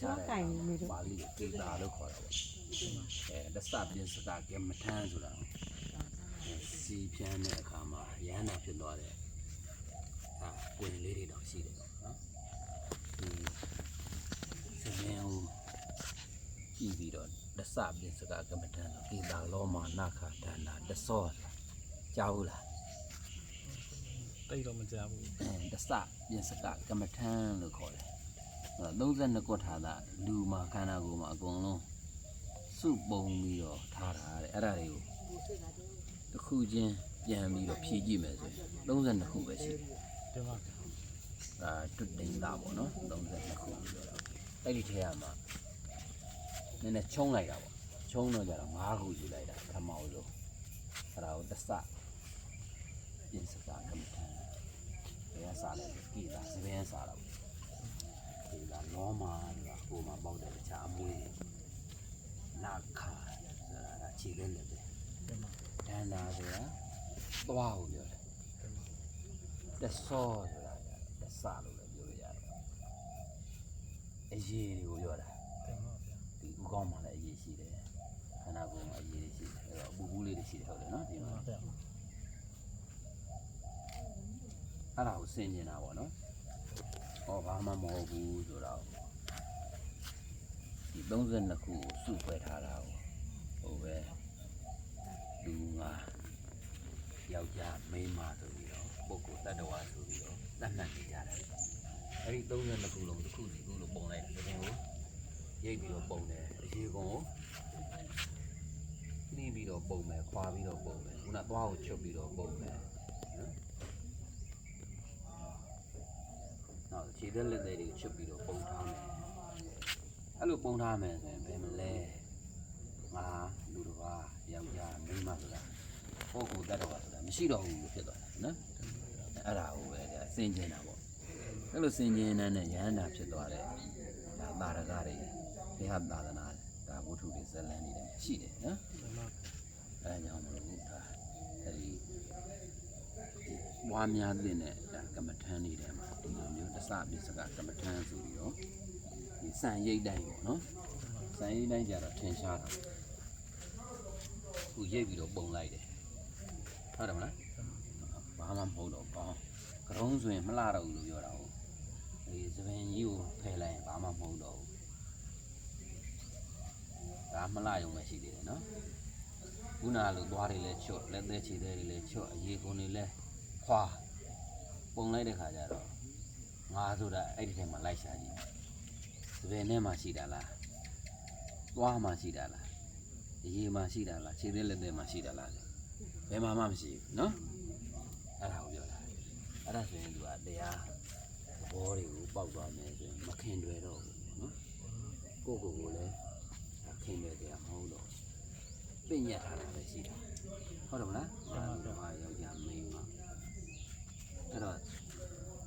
ချားတဲ့ပါဠိကေတာလို့ခေါ်တာပေါ့အဲဒသပြင်းစတာကမထမ်းဆိုတာစီဖြန်းတဲ့အခါမှာရဟန္တာဖြစ်သွားတဲ့အာကိုယ်လေးတွေတော့ရှိတယ်ပေါ့နော်ဒီသမင်းကိုကြည့်ပြီးတော့ဒသပြင်းစတာကမထမ်းကေတာလောမနာခဒါနာဒသောဆိုတာကြားဘူးလားတိတ်တော့မကြဘူးအဲဒစပြင်စကကမ္မထန်လို့ခေါ်တယ်အဲ 32ကွက်ထားတာလူမှာခန္ဓာကိုယ်မှာအကုန်လုံးစုပုံပြီးတော့ထားတာတဲ့အဲ့ဒါတွေကိုတစ်ခုချင်းပြန်ပြီးတော့ဖြည့်ကြည့်မယ်ဆိုရင်32ခုပဲရှိတယ်တင်ပါဗျာဒါတွတ်တိန်တာပေါ့နော်32ခုလို့ပြောတာအဲ့ဒီထဲမှာနည်းနည်းချုံးလိုက်တာပေါ့ချုံးတော့ကြတော့5ခုယူလိုက်တာပထမဦးဆုံးအဲ့ဒါကိုဒစပြင်စကကမ္မထန်ဘယ်ကစားလဲဆိုကိတာစပင်းစားတာပေါ့ဒီက လောမာဆိုတာကိုယ်မှာပေါက်တဲ့တခြားအမွေးတွေနာခါဆိုတာကခြေလေးလက်ပဲတင်ပါဒန္နာဆိုတာသွားကိုပြောတယ်တင်ပါတဆောဆိုတာကတဆလို့လည်းပြောလို့ရတယ်အရေးတွေကိုပြောတာတင်ပါဗျာဒီဥကောင်းမှာလည်းအရေးရှိတယ်ခန္ဓာကိုယ်မှာအရေးတွေရှိတယ်အဲ့တော့ပူပူလေးတွေရှိတယ်ဟုတ်တယ်နော်ဒီတင်မှာပါဗျာအဲ့ဒါကိုဆင်ကျင်တာပေါ့နော်ဟောဘာ မှမဟုတ်ဘူးဆိုတော့ဒီ32ခုကိုစုဖွဲ့ထားတာကိုဟိုပဲလူငါယောက်ျားမိန်းမဆိုပြီးတော့ပုဂ္ဂိုလ်တ attva ဆိုပြီးတော့သတ်မှတ်နေကြတယ်အဲ့ဒီ32ခုလုံးတစ်ခုစီခုလို့ပုံလိုက်တယ်ဒါကိုရိပ်ပြီးတော့ပုံတယ်အရေကုန်ကိုနှီးပြီးတော့ပုံမယ်ခွာပြီးတော့ပုံမယ်ခုနသွားကိုချုပ်ပြီးတော့ပုံမယ်နော် နောက် ခြေသက်လက်သေးတွေကိုချွတ်ပြီးတော့ပုံထားမယ်အဲ့လိုပုံထားမယ်ဆိုရင်ဘယ်မလဲငါလူတစ်ပါးယောက်ျားမိန်းမဆိုတာပုဂ္ဂိုလ်တ attva ဆိုတာမရှိတော့ဘူးလို့ဖြစ်သွားတယ်နော်အဲ့ဒါကိုပဲဒါစင်ကျင်တာပေါ့အဲ့လိုစင်ကျင်တဲ့နဲ့ယဟန္တာဖြစ်သွားတဲ့ဒါတာရကတွေဘုရားသာသနာဒါဝတ္ထုတွေဇလန်းတွေလည်းရှိတယ်နော်တင်ပါအဲဒါကြောင့်မလို့ဒါအဲဒီဘွားများတဲ့နဲ့ဒါကမ္မထမ်းနေတယ်မှာဒီလိုမျိုးတ စပစ္စကကမ္မထမ်းဆိုပြီးတော့ဒီစံရိတ်တိုင်းပေါ့နော်စံရိတ်တိုင်းကြတော့ထင်ရှားတာခုရိတ်ပြီးတော့ပုံလိုက်တယ်ဟုတ်တယ်မလားဘာမှမဟုတ်တော့ကောင်းကရုံးဆိုရင်မလှတော့ဘူးလို့ပြောတာဟုတ်ဒီသပင်ကြီးကိုဖယ်လိုက်ရင်ဘာမှမဟုတ်တော့ဘူးဒါမလှရုံပဲရှိသေးတယ်နော်ခုနကလိုသွားတွေလည်းချွတ်လက်သက်ခြေသက်တွေလည်းချွတ်အရေကုန်တွေလည်းခွာပုံလိုက်တဲ့ခါကျတော့ ငါဆိုတာအဲ့ဒီထဲမှာလိုက်ရှာကြည့်သဘယ်နဲ့မှရှိတာလားသွားမှရှိတာလားအရေမှရှိတာလားခြေသက်လက်သက်မှရှိတာလားဘယ်မှာမှမရှိဘူးနော်အဲ့ဒါကိုပြောတာအဲ့ဒါဆိုရင်သူကတရားသဘောတွေကိုပေါက်သွားမယ်ဆိုရင်မခင်တွေတော့ဘူးနော်ကိုယ့်ကိုယ်ကိုလည်းခင်တွေတရားမဟုတ်တော့ဘူးပင့်ညတ်ထားတာပဲရှိတယ်ဟုတ်တယ်မလားဒါတော့ယောက်ျားမိန်းမအဲ့တော့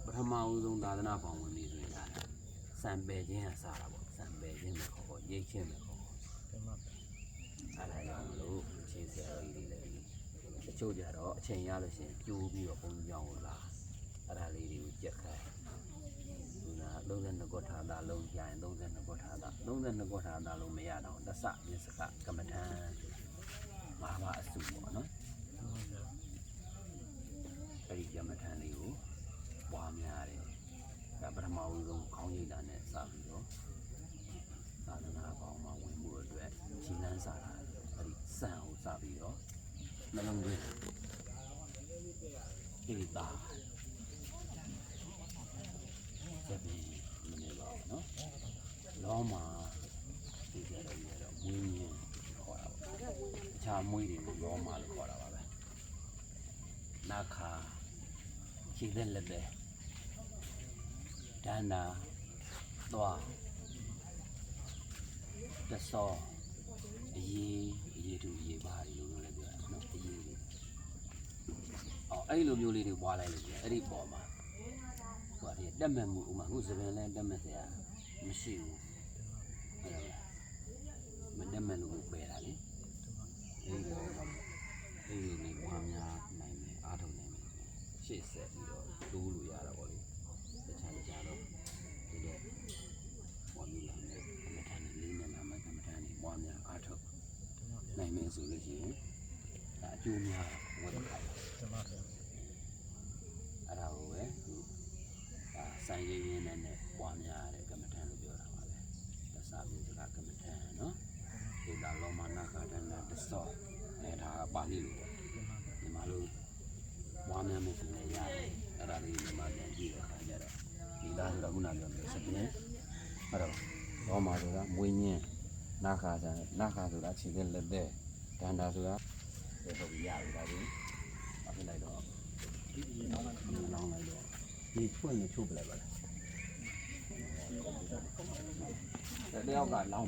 ပထ မဦးဆုံးသာသနာပေါင်းဝင်နေဆိုရင်ဒါစံပယ်ခြင်းကစားတာပေါ့စံပယ်ခြင်းပဲခေါ်ခေါ်ရိတ်ခြင်းပဲခေါ်ခေါ်တင်ပါဗျာအဲ့ဒါကြောင့်မလို့အချင်းဆရာကြီးတွေလည်းတချို့ကြတော့အချိန်ရလို့ရှိရင်ပြိုးပြီးတော့ဘုံကြောင်းကိုလာအဲ့ဒါလေးတွေကိုကြက်ခိုင်းဒီနာ32ကွက်ထားတာလုံးရရင်32ကွက်ထားတာ32ကွက်ထားတာလုံးမရတော့တဆမြစ္စကကမ္မထံမဟာမအစုပေါ့နော်တင်ပါဗျာအဲ့ဒီကမ္မထံလေးကိုပွားများတယ်ဒါပထ မဦးဆုံးခေါင်းရိပ်တာနဲ့စပြီးတော့သာသနာပေါင်းမှာဝင်မှုအတွက်ခြေလန်းစာတာအဲ့ဒီစံကိုစပြီးတော့နှလုံးသွင်းဒီတာစပင်းမနေပါဘူးနော်လောမှာဒီကြတော့ရတော့မွေးမြင်းခေါ်တာပေါ့အခြားမွေးတွေကိုလောမှာလို့ခေါ်တာပါပဲနာခါခြေသက်လက်သက် ဒန္နာသွားတဆောအရေးအရေးတူအရေးပါဒီလိုမျိုးလည်းပြောတာနော်အရေးလေးအော်အဲ့လိုမျိုးလေးတွေပွားလိုက်လို့ပြအဲ့ဒီပေါ်မှာဟိုအရေးတက်မဲ့မှုဥမာခုစပင်လဲတက်မဲ့စရာမရှိဘူးဟုတ်လားမတက်မဲ့လို့ပဲတာလေအဲ့ဒီပေါ်မှာအဲ့ဒီလေးပွားများနိုင်မယ်အားထုတ်နိုင်မယ်ရှေ့ဆက်ပြီးတော့တိုးလို့ရတာပေါ့လေတခြားတခြားတော့ဒီတော့ပေါ်နေလာမယ် ဆိုလို့ရှိရင်ဒါအကျိုးများဝတ်ခိုင်းကျမဗျာအဲ့ဒါကိုပဲသူဒါဆိုင်ရင်းရင်းနဲ့နဲ့ပွားများတဲ့ကမ္မထန်လို့ပြောတာပါပဲသစ္စာပြုစကားကမ္မထန်နော်ဒေတာလောမနာကာဒနာတသောအဲဒါကပါဠိလိုပေါ့ ကျမဗျာ ဒီမှာလို့ပွားများမှုဆိုလည်းရတယ်အဲ့ဒါလေးဒီမှာပြန်ကြည့်တဲ့အခါကျတော့ဒီသားဆိုတော့ခုနပြောလို့စပင်းအဲ့တော့ဘောမှာဆိုတာမွေးညင်း နာခါဆန်နာခါဆိုတာခြေသက်လက်သက်ဒန္တာဆိုတာဒီတော့ရပြီဒါကြီးအဖြစ်လိုက်တော့ဒီဒီနောက်လာလောင်းလိုက်တော့ဒီဖွင့်နေချုပ်ပလိုက်ပါလားတယောက်ကလောင်း